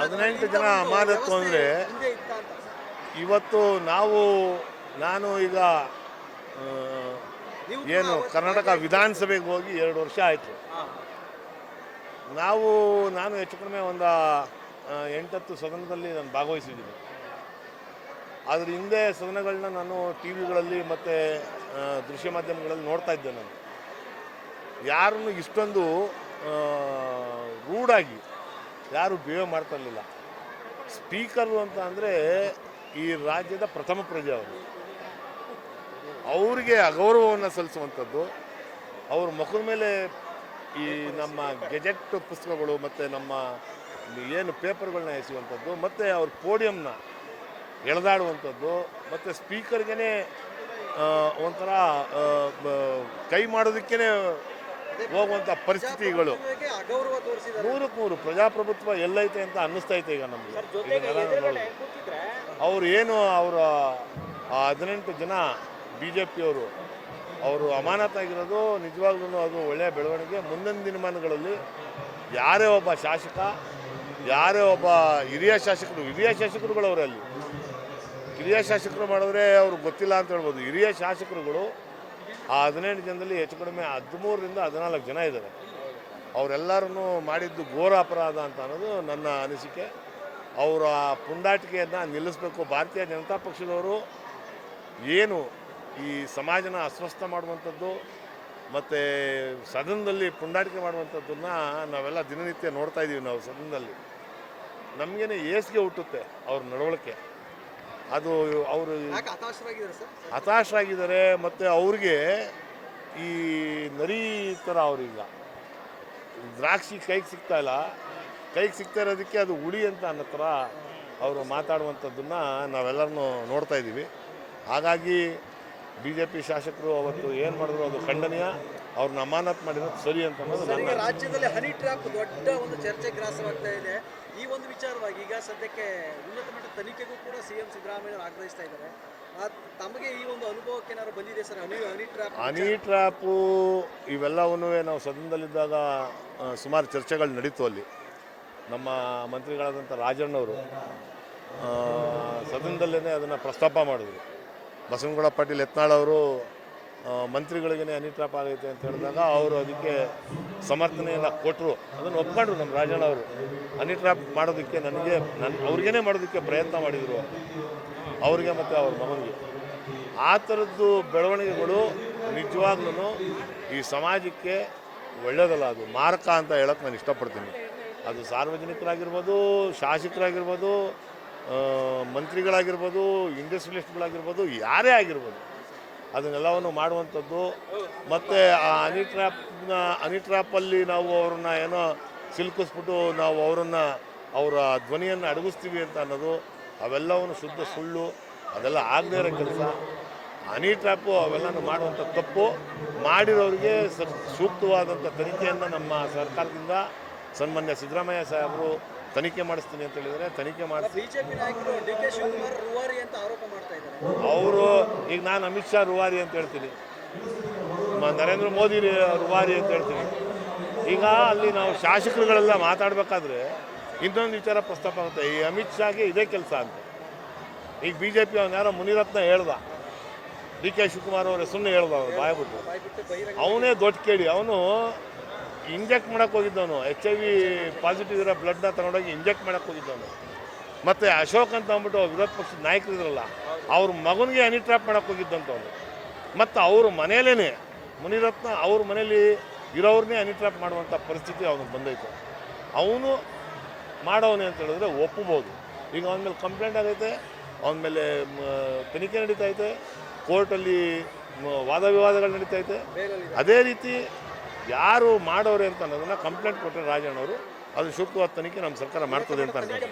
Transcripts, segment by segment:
ಹದಿನೆಂಟು ಜನ ಅಮಾನತ್ತು ಅಂದರೆ ಇವತ್ತು ನಾವು, ನಾನು ಈಗ ಏನು ಕರ್ನಾಟಕ ವಿಧಾನಸಭೆಗೆ ಹೋಗಿ ಎರಡು ವರ್ಷ ಆಯಿತು. ನಾವು, ನಾನು ಹೆಚ್ಚು ಕಡಿಮೆ ಒಂದು ಎಂಟತ್ತು ಸದನದಲ್ಲಿ ನಾನು ಭಾಗವಹಿಸಿದ್ದೀನಿ. ಅದ್ರ ಹಿಂದೆ ಸದನಗಳನ್ನ ನಾನು ಟಿ ವಿಗಳಲ್ಲಿ ಮತ್ತು ದೃಶ್ಯ ಮಾಧ್ಯಮಗಳಲ್ಲಿ ನೋಡ್ತಾ ಇದ್ದೆ ನಾನು. ಯಾರನ್ನು ಇಷ್ಟೊಂದು ರೂಢಾಗಿ ಯಾರು ಬಿಹೇವ್ ಮಾಡ್ತಾ ಇರಲಿಲ್ಲ ಸ್ಪೀಕರು ಅಂತ ಅಂದರೆ ಈ ರಾಜ್ಯದ ಪ್ರಥಮ ಪ್ರಜೆ ಅವರು. ಅವರಿಗೆ ಅಗೌರವವನ್ನು ಸಲ್ಲಿಸುವಂಥದ್ದು. ಅವ್ರ ಮುಖದ ಮೇಲೆ ಈ ನಮ್ಮ ಗೆಜೆಟ್ ಪುಸ್ತಕಗಳು ಮತ್ತು ನಮ್ಮ ಏನು ಪೇಪರ್ಗಳನ್ನ ಎಸೆಯುವಂಥದ್ದು, ಮತ್ತು ಅವ್ರ ಪೋಡಿಯಂನ ಎಳೆದಾಡುವಂಥದ್ದು, ಮತ್ತು ಸ್ಪೀಕರ್ಗೆ ಒಂಥರ ಕೈ ಮಾಡೋದಕ್ಕೇ ಹೋಗುವಂಥ ಪರಿಸ್ಥಿತಿಗಳು. ನೂರಕ್ಕೆ ನೂರು ಪ್ರಜಾಪ್ರಭುತ್ವ ಎಲ್ಲೈತೆ ಅಂತ ಅನ್ನಿಸ್ತೈತೆ ಈಗ ನಮಗೆ. ಅವರು ಏನು ಅವರ ಹದಿನೆಂಟು ಜನ ಬಿ ಜೆ ಪಿಯವರು ಅವರು ಅಮಾನತಾಗಿರೋದು ನಿಜವಾಗ್ಲೂ ಅದು ಒಳ್ಳೆಯ ಬೆಳವಣಿಗೆ. ಮುಂದಿನ ದಿನಮಾನಗಳಲ್ಲಿ ಯಾರೇ ಒಬ್ಬ ಶಾಸಕ ಯಾರೇ ಒಬ್ಬ ಹಿರಿಯ ಶಾಸಕರು ಹಿರಿಯ ಶಾಸಕರುಗಳು ಅವರಲ್ಲಿ ಹಿರಿಯ ಶಾಸಕರು ಮಾಡಿದ್ರೆ ಅವ್ರಿಗೆ ಗೊತ್ತಿಲ್ಲ ಅಂತ ಹೇಳ್ಬೋದು. ಹಿರಿಯ ಶಾಸಕರುಗಳು ಆ ಹದಿನೆಂಟು ಜನದಲ್ಲಿ ಹೆಚ್ಚು ಕಡಿಮೆ ಹದಿಮೂರರಿಂದ ಹದಿನಾಲ್ಕು ಜನ ಇದ್ದಾರೆ. ಅವರೆಲ್ಲರೂ ಮಾಡಿದ್ದು ಘೋರ ಅಪರಾಧ ಅಂತ ಅನ್ನೋದು ನನ್ನ ಅನಿಸಿಕೆ. ಅವರ ಪುಂಡಾಟಿಕೆಯನ್ನು ನಿಲ್ಲಿಸಬೇಕು. ಭಾರತೀಯ ಜನತಾ ಪಕ್ಷದವರು ಏನು ಈ ಸಮಾಜನ ಅಸ್ವಸ್ಥ ಮಾಡುವಂಥದ್ದು ಮತ್ತು ಸದನದಲ್ಲಿ ಪುಂಡಾಟಿಕೆ ಮಾಡುವಂಥದ್ದನ್ನ ನಾವೆಲ್ಲ ದಿನನಿತ್ಯ ನೋಡ್ತಾ ಇದ್ದೀವಿ ನಾವು ಸದನದಲ್ಲಿ. ನಮಗೇನೆ ಏಸಿಗೆ ಹುಟ್ಟುತ್ತೆ ಅವ್ರ ನಡವಳಿಕೆ. ಅದು ಅವರು ಹತಾಶರಾಗಿದ್ದಾರೆ ಮತ್ತು ಅವ್ರಿಗೆ ಈ ನರಿ ಥರ ಅವರೀಗ. ದ್ರಾಕ್ಷಿ ಕೈಗೆ ಸಿಗ್ತಾ ಇಲ್ಲ. ಕೈಗೆ ಸಿಗ್ತಾ ಇರೋದಕ್ಕೆ ಅದು ಹುಳಿ ಅಂತ ಅನ್ನೋ ಥರ ಅವರು ಮಾತಾಡುವಂಥದ್ದನ್ನು ನಾವೆಲ್ಲರೂ ನೋಡ್ತಾ ಇದ್ದೀವಿ. ಹಾಗಾಗಿ ಬಿ ಜೆ ಪಿ ಶಾಸಕರು ಅವತ್ತು ಏನು ಮಾಡಿದ್ರು ಅದು ಖಂಡನೀಯ. ಅವ್ರನ್ನ ಅಮಾನತ್ ಮಾಡಿರೋದು ಸರಿ ಅಂತ ಅನ್ನೋದು ರಾಜ್ಯದಲ್ಲಿ ಹನಿ ಟ್ರ್ಯಾಪ್ ದೊಡ್ಡ ಒಂದು ಚರ್ಚೆ ಗ್ರಾಸವಾಗ್ತಾ ಇದೆ. ಈ ಒಂದು ವಿಚಾರವಾಗಿ ಈಗ ಸದ್ಯಕ್ಕೆ ಉನ್ನತ ಮಟ್ಟದ ತನಿಖೆಗೂ ಕೂಡ ಸಿ ಎಂ ಸಿದ್ದರಾಮಯ್ಯ ಆಗ್ರಹಿಸ್ತಾ ಇದ್ದಾರೆ. ತಮಗೆ ಈ ಒಂದು ಅನುಭವಕ್ಕೆ ಏನಾದ್ರು ಬಂದಿದೆ ಸರ್? ಹನಿ ಹನಿ ಟ್ರ್ಯಾಪ್ ಹನಿ ಇವೆಲ್ಲವನ್ನೂ ನಾವು ಸದನದಲ್ಲಿದ್ದಾಗ ಸುಮಾರು ಚರ್ಚೆಗಳು ನಡೀತು ಅಲ್ಲಿ. ನಮ್ಮ ಮಂತ್ರಿಗಳಾದಂಥ ರಾಜಣ್ಣವರು ಸದನದಲ್ಲೇ ಅದನ್ನು ಪ್ರಸ್ತಾಪ ಮಾಡಿದ್ರು. ಬಸವನಗೌಡ ಪಾಟೀಲ್ ಯತ್ನಾಳ್ ಅವರು ಆ, ಮಂತ್ರಿಗಳಿಗೇ ಅನಿಟ್ರಾಪ್ ಆಗೈತೆ ಅಂತ ಹೇಳಿದಾಗ ಅವರು ಅದಕ್ಕೆ ಸಮರ್ಥನೆಯನ್ನು ಕೊಟ್ಟರು ಅದನ್ನು ಒಪ್ಕೊಂಡ್ರು ನಮ್ಮ ರಾಜಣ್ಣ ಅವರು. ಹನಿ ಟ್ರ್ಯಾಪ್ ಮಾಡೋದಕ್ಕೆ ನನಗೆ ನನ್ನ ಅವ್ರಿಗೇನೆ ಮಾಡೋದಕ್ಕೆ ಪ್ರಯತ್ನ ಮಾಡಿದರು. ಅವ್ರಿಗೆ ಮತ್ತು ಅವ್ರ ಮಗನಿಗೆ ಆ ಥರದ್ದು ಬೆಳವಣಿಗೆಗಳು ನಿಜವಾಗ್ಲೂ ಈ ಸಮಾಜಕ್ಕೆ ಒಳ್ಳೆಯದಲ್ಲ ಅದು ಮಾರಕ ಅಂತ ಹೇಳಕ್ಕೆ ನಾನು ಇಷ್ಟಪಡ್ತೀನಿ. ಅದು ಸಾರ್ವಜನಿಕರಾಗಿರ್ಬೋದು, ಶಾಸಕರಾಗಿರ್ಬೋದು ಮಂತ್ರಿಗಳಾಗಿರ್ಬೋದು ಇಂಡಸ್ಟ್ರಿಯಲಿಸ್ಟ್ಗಳಾಗಿರ್ಬೋದು ಯಾರೇ ಆಗಿರ್ಬೋದು. ಅದನ್ನೆಲ್ಲವನ್ನು ಮಾಡುವಂಥದ್ದು. ಮತ್ತು ಆ ಅನಿಟ್ರಾಪ್ನ ಟ್ರ್ಯಾಪಲ್ಲಿ ನಾವು ಅವ್ರನ್ನ ಏನೋ ಸಿಲುಕಿಸ್ಬಿಟ್ಟು ನಾವು ಅವರನ್ನು ಅವರ ಧ್ವನಿಯನ್ನು ಅಡಗಿಸ್ತೀವಿ ಅಂತ ಅನ್ನೋದು ಅವೆಲ್ಲವನ್ನು ಶುದ್ಧ ಸುಳ್ಳು ಅದೆಲ್ಲ ಆಗದೇ ಇರೋ ಕೆಲಸ. ಹನಿ ಟ್ರ್ಯಾಪು ಅವೆಲ್ಲನೂ ಮಾಡುವಂಥ ತಪ್ಪು. ಮಾಡಿರೋರಿಗೆ ಸ- ಸೂಕ್ತವಾದಂಥ ತನಿಖೆಯನ್ನು ನಮ್ಮ ಸರ್ಕಾರದಿಂದ ಸನ್ಮಾನ್ಯ ಸಿದ್ದರಾಮಯ್ಯ ಸಾಹೇಬರು ತನಿಖೆ ಮಾಡಿಸ್ತೀನಿ ಅಂತ ಹೇಳಿದರೆ ತನಿಖೆ ಮಾಡಿಸಿ ಅವರು ಈಗ ನಾನು ಅಮಿತ್ ಶಾ ರುವಾರಿ ಅಂತ ಹೇಳ್ತೀನಿ. ನರೇಂದ್ರ ಮೋದಿ ರುವಾರಿ ಅಂತ ಹೇಳ್ತೀನಿ. ಈಗ ಅಲ್ಲಿ ನಾವು ಶಾಸಕರುಗಳೆಲ್ಲ ಮಾತಾಡಬೇಕಾದ್ರೆ ಇನ್ನೊಂದು ವಿಚಾರ ಪ್ರಸ್ತಾಪ ಆಗುತ್ತೆ. ಈ ಅಮಿತ್ ಶಾಗೆ ಇದೇ ಕೆಲಸ ಅಂತ. ಈಗ ಬಿ ಜೆ ಪಿ ಅವ್ನ ಯಾರೋ ಮುನಿರತ್ನ ಹೇಳ್ದ. ಡಿ ಕೆ ಶಿವಕುಮಾರ್ ಅವರ ಸುಮ್ಮನೆ ಹೇಳ್ದ ಅವ್ರು ಬಾಯ್ಬಿಟ್ಟು ಅವನೇ ದೊಡ್ಡ ಕೇಳಿ. ಅವನು ಇಂಜೆಕ್ಟ್ ಮಾಡೋಕ್ಕೆ ಹೋಗಿದ್ದವನು. ಎಚ್ ಐ ವಿ ಪಾಸಿಟಿವ್ ಇರೋ ಬ್ಲಡ್ನ ತಗೊಂಡೋಗಿ ಇಂಜೆಕ್ಟ್ ಮಾಡಕ್ಕೆ ಹೋಗಿದ್ದವನು. ಮತ್ತು ಅಶೋಕ್ ಅಂತ ಅಂದ್ಬಿಟ್ಟು ವಿರೋಧ ಪಕ್ಷದ ನಾಯಕರು ಇದ್ರಲ್ಲ ಅವ್ರ ಮಗನಿಗೆ ಹನಿ ಟ್ರ್ಯಾಪ್ ಮಾಡಕ್ಕೆ ಹೋಗಿದ್ದಂಥವ್ರು ಮತ್ತು ಅವ್ರ ಮನೆಯಲ್ಲೇ ಮುನಿರತ್ನ ಅವ್ರ ಮನೇಲಿ ಇರೋವ್ರನ್ನೇ ಹನಿ ಟ್ರ್ಯಾಪ್ ಮಾಡುವಂಥ ಪರಿಸ್ಥಿತಿ ಅವನಿಗೆ ಬಂದೈತೆ. ಅವನು ಮಾಡೋನೆ ಅಂತ ಹೇಳಿದ್ರೆ ಒಪ್ಪಬೋದು ಈಗ ಅವನ ಮೇಲೆ ಕಂಪ್ಲೇಂಟ್ ಆಗೈತೆ ಅವನ ಮೇಲೆ ತನಿಖೆ ನಡೀತಾ ಐತೆ ಕೋರ್ಟಲ್ಲಿ ವಾದ ವಿವಾದಗಳು ನಡೀತಾ ಐತೆ ಅದೇ ರೀತಿ ಯಾರು ಮಾಡೋರೆ ಅಂತ ಅನ್ನೋದನ್ನ ಕಂಪ್ಲೇಂಟ್ ಕೊಟ್ಟರೆ ರಾಜಣ್ಣವರು ಅದು ಸೂಕ್ತವಾದ ತನಿಖೆ ನಮ್ಮ ಸರ್ಕಾರ ಮಾಡ್ತದೆ ಅಂತ ಅನ್ಕೊಂಡು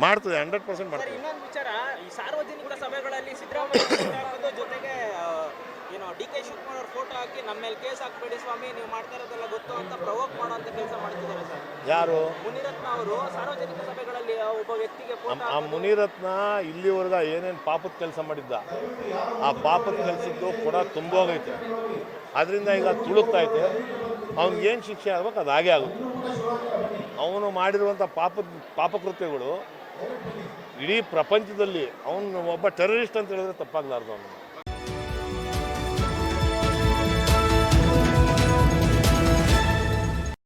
ಮಾಡ್ತದೆ ಹಂಡ್ರೆಡ್ ಪರ್ಸೆಂಟ್ ಮಾಡ್ತದೆ. ಇನ್ನೊಂದು ವಿಚಾರ ಈ ಸಾರ್ವಜನಿಕ ಸಭೆಗಳಲ್ಲಿ ಸಿದ್ದರಾಮಯ್ಯ ಜೊತೆಗೆ ಏನು ಡಿ ಕೆ ಶಿವಕುಮಾರ್ ಅವ್ರ ಫೋಟೋ ಹಾಕಿ ನಮ್ಮ ಮೇಲೆ ಕೇಸ್ ಹಾಕ್ಬೇಡಿ ಸ್ವಾಮಿ ನೀವು ಮಾಡ್ತಾ ಇರೋದೆಲ್ಲ ಗೊತ್ತು ಅಂತ ಪ್ರವೋಕ್ ಮಾಡುವಂತ ಕೆಲಸ ಮಾಡ್ತಿದ್ದಾರೆ ಸರ್. ಯಾರು? ಮುನಿರತ್ನ ಅವರು ಸಾರ್ವಜನಿಕ ಸಭೆಗಳಲ್ಲಿ ಆ ಒಬ್ಬ ವ್ಯಕ್ತಿಗೆ ಆ- ಮುನಿರತ್ನ ಇಲ್ಲಿವರೆಗ ಏನೇನು ಪಾಪದ ಕೆಲಸ ಮಾಡಿದ್ದ ಆ ಪಾಪದ ಕೆಲಸದ್ದು ಕೂಡ ತುಂಬೋಗೈತೆ. ಅದರಿಂದ ಈಗ ತುಳುಕ್ತಾ ಐತೆ. ಅವ್ನಿಗೇನು ಶಿಕ್ಷೆ ಆಗ್ಬೇಕು ಅದು ಹಾಗೆ ಆಗುತ್ತೆ. ಅವನು ಮಾಡಿರುವಂಥ ಪಾಪ ಪಾಪಕೃತ್ಯಗಳು ಇಡೀ ಪ್ರಪಂಚದಲ್ಲಿ ಅವನು ಒಬ್ಬ ಟೆರರಿಸ್ಟ್ ಅಂತ ಹೇಳಿದ್ರೆ ತಪ್ಪಾಗಲಾರ್ದು ಅವನು